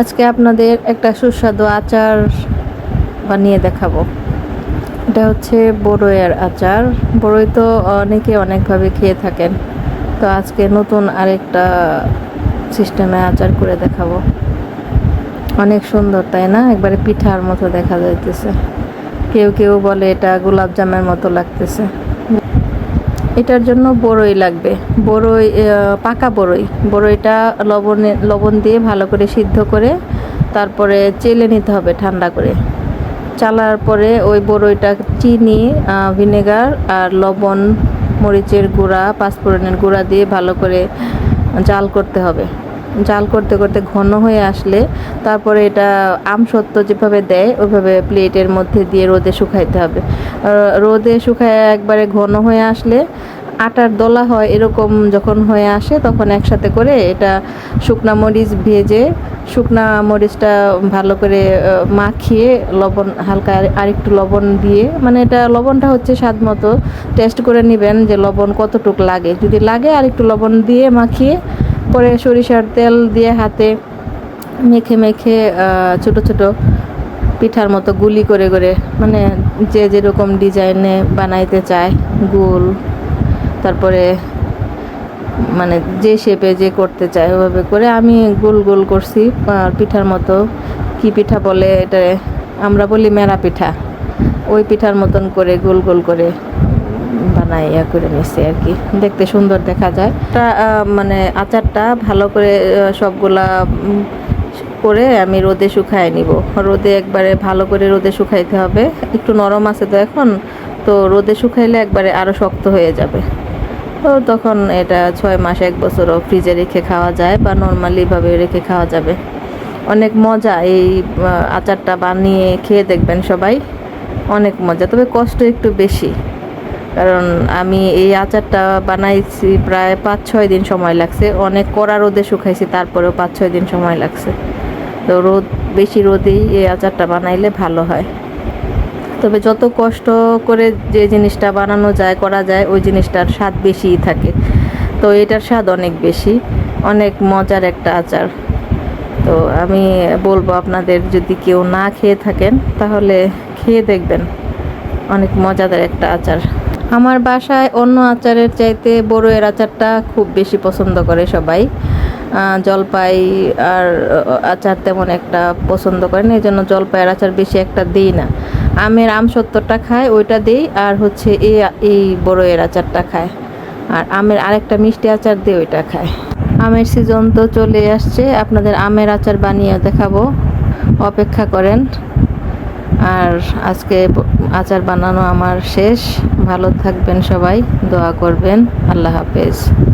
আজকে আপনাদের একটা সুস্বাদু আচার বানিয়ে দেখাবো। এটা হচ্ছে বড়ইয়ের আচার। বড়ই তো অনেকে অনেকভাবে খেয়ে থাকেন। তো আজকে নতুন আরেকটা সিস্টেমে আচার করে দেখাবো। অনেক সুন্দর, তাই না? একবারে পিঠার মতো দেখা যাইতেছে। কেউ কেউ বলে এটা গোলাপ জামের মতো লাগতেছে। এটার জন্য বড়ই লাগবে। বড়ই পাকা বড়ই। বড়ইটা লবণে, লবণ দিয়ে ভালো করে সিদ্ধ করে তারপরে চেলে নিতে হবে ঠান্ডা করে। চালার পরে ওই বড়ইটা চিনি ভিনেগার আর লবণ, মরিচের গুঁড়া, পাঁচফোড়নের গুঁড়া দিয়ে ভালো করে জাল করতে হবে। জাল করতে করতে ঘন হয়ে আসলে তারপরে এটা আমসত্ব যেভাবে দেয়, ওইভাবে প্লেটের মধ্যে দিয়ে রোদে শুকাইতে হবে। রোদে শুকায় একবারে ঘন হয়ে আসলে আটার দলা হয় এরকম যখন হয়ে আসে, তখন একসাথে করে এটা শুকনা মরিচ ভেজে, শুকনা মরিচটা ভালো করে মাখিয়ে লবণ, হালকা আরেকটু লবণ দিয়ে মানে এটা লবণটা হচ্ছে স্বাদ মতো টেস্ট করে নেবেন যে লবণ কতটুক লাগে। যদি লাগে আরেকটু লবণ দিয়ে মাখিয়ে, পরে সরিষার তেল দিয়ে হাতে মেখে মেখে ছোট ছোট পিঠার মতো গুলি করে করে মানে যে যেরকম ডিজাইনে বানাইতে চায়, গোল তারপরে মানে যে শেপে যে করতে চায় ওভাবে করে আমি গোল গোল করছি পিঠার মতো। কি পিঠা বলে এটা? আমরা বলি মেরা পিঠা। ওই পিঠার মতন করে গোল গোল করে বানাই, ইয়া করে নিছি আর কি। দেখতে সুন্দর দেখা যায়। মানে আচারটা ভালো করে সবগুলা করে আমি রোদে শুকায় নিব। রোদে একবারে ভালো করে রোদে শুকাইতে হবে। একটু নরম আছে তো এখন, তো রোদে শুকাইলে একবারে আরও শক্ত হয়ে যাবে। তো তখন এটা ছয় মাস, এক বছরও ফ্রিজে রেখে খাওয়া যায় বা নর্মালিভাবে রেখে খাওয়া যাবে। অনেক মজা এই আচারটা বানিয়ে খেয়ে দেখবেন সবাই। অনেক মজা, তবে কষ্ট একটু বেশি। কারণ আমি এই আচারটা বানাইছি প্রায় পাঁচ, ছয় দিন সময় লাগছে। অনেক কড়া রোদে শুকাইছি, তারপরেও পাঁচ, ছয় দিন সময় লাগছে। তো রোদ, বেশি রোদেই এই আচারটা বানাইলে ভালো হয়। তবে যত কষ্ট করে যে জিনিসটা বানানো যায়, করা যায়, ওই জিনিসটার স্বাদ বেশিই থাকে। তো এটার স্বাদ অনেক বেশি। অনেক মজার একটা আচার। তো আমি বলব আপনাদের, যদি কেউ না খেয়ে থাকেন, তাহলে খেয়ে দেখবেন। অনেক মজাদার একটা আচার। আমার বাসায় অন্য আচারের চাইতে বড়ইয়ের আচারটা খুব বেশি পছন্দ করে সবাই। জলপাই আর আচার তেমন একটা পছন্দ করে না এই জন্য জলপাইয়ের আচার বেশি একটা দিই না। আমের আম সত্তরটা খায়, ওইটা দিই, আর হচ্ছে এই এই বড়ইয়ের আচারটা খায়। আর আমের আরেকটা মিষ্টি আচার দিয়ে ওইটা খায়। আমের সিজন তো চলে আসছে, আপনাদের আমের আচার বানিয়ে দেখাবো। অপেক্ষা করেন। আর আজকে আচার বানানো আমার শেষ। ভালো থাকবেন সবাই, দোয়া করবেন। আল্লাহ হাফেজ।